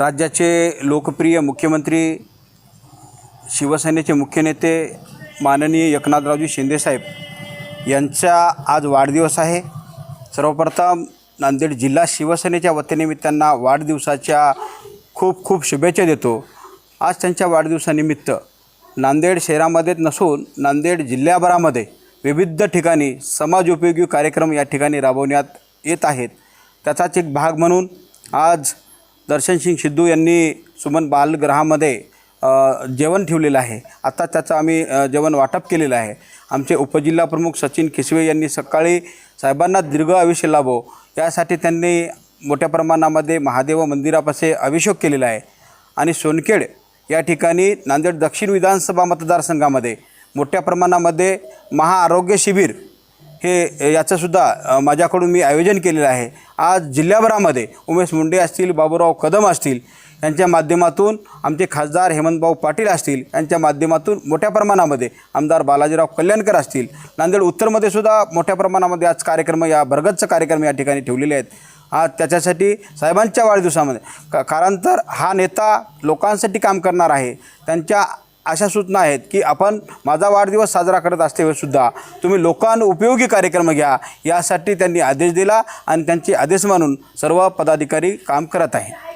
राज्याचे लोकप्रिय मुख्यमंत्री शिवसेनेचे मुख्य नेते माननीय एकनाथरावजी शिंदेसाहेब यांचा आज वाढदिवस आहे. सर्वप्रथम नांदेड जिल्हा शिवसेनेच्या वतीने मी त्यांना वाढदिवसाच्या खूप खूप शुभेच्छा देतो. आज त्यांच्या वाढदिवसानिमित्त नांदेड शहरामध्येच नसून नांदेड जिल्ह्याभरामध्ये विविध ठिकाणी समाजोपयोगी कार्यक्रम या ठिकाणी राबवण्यात येत आहेत. त्याचाच एक भाग म्हणून आज दर्शन सिंग सिद्धू यांनी सुमन बालगृहामध्ये जेवण ठेवलेलं आहे. आता त्याचं आम्ही जेवण वाटप केलेलं आहे. आमचे उपजिल्हा प्रमुख सचिन खिसवे यांनी सकाळी साहेबांना दीर्घ आयुष्य लाभो यासाठी त्यांनी मोठ्या प्रमाणामध्ये महादेव मंदिरापासे अभिषेक केलेला आहे. आणि सोनखेड या ठिकाणी नांदेड दक्षिण विधानसभा मतदारसंघामध्ये मोठ्या प्रमाणामध्ये महाआरोग्य शिबिर हे याचंसुद्धा माझ्याकडून मी आयोजन केलेलं आहे. आज जिल्ह्याभरामध्ये उमेश मुंडे असतील बाबूराव कदम असतील यांच्या माध्यमातून आमचे खासदार हेमंतभाऊ पाटील असतील यांच्या माध्यमातून मोठ्या प्रमाणामध्ये आमदार बालाजीराव कल्याणकर असतील नांदेड उत्तरमध्ये सुद्धा मोठ्या प्रमाणामध्ये आज कार्यक्रम या भरगतचं कार्यक्रम या ठिकाणी ठेवलेले आहेत. आज त्याच्यासाठी साहेबांच्या वाढदिवसामध्ये का कारण तर हा नेता लोकांसाठी काम करणार आहे त्यांच्या अशा सूचना आहेत की आपण माझा वाढदिवस साजरा करत असतेवेळेसुद्धा तुम्ही लोकांना उपयोगी कार्यक्रम घ्या यासाठी त्यांनी आदेश दिला आणि त्यांचे आदेश मानून सर्व पदाधिकारी काम करत आहे